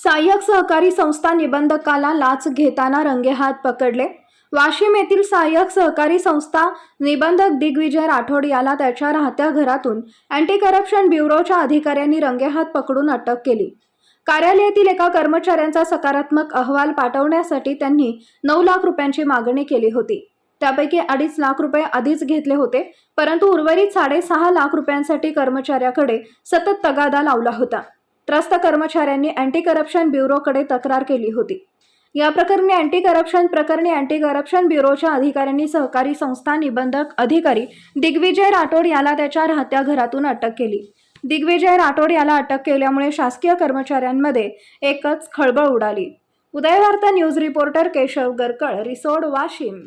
सहाय्यक सहकारी संस्था निबंधकाला लाच घेताना रंगेहात पकडले. वाशिम येथील सहाय्यक सहकारी संस्था निबंधक दिग्विजय राठोड याला त्याच्या राहत्या घरातून अँटी करप्शन ब्युरोच्या अधिकाऱ्यांनी रंगेहात पकडून अटक केली. कार्यालयातील एका कर्मचाऱ्यांचा सकारात्मक अहवाल पाठवण्यासाठी त्यांनी नऊ लाख रुपयांची मागणी केली होती. त्यापैकी अडीच लाख रुपये आधीच घेतले होते परंतु उर्वरित साडेसहा लाख रुपयांसाठी कर्मचाऱ्याकडे सतत तगादा लावला होता. त्रस्त कर्मचाऱ्यांनी अँटी करप्शन ब्युरोकडे तक्रार केली होती. या प्रकरणी अँटी करप्शन प्रकरणी अँटी करप्शन ब्युरोच्या अधिकाऱ्यांनी सहकारी संस्था निबंधक अधिकारी दिग्विजय राठोड याला त्याच्या राहत्या घरातून अटक केली. दिग्विजय राठोड याला अटक केल्यामुळे शासकीय कर्मचाऱ्यांमध्ये एकच खळबळ उडाली. Udayvarta news reporter Keshav Garkal Risod Washim.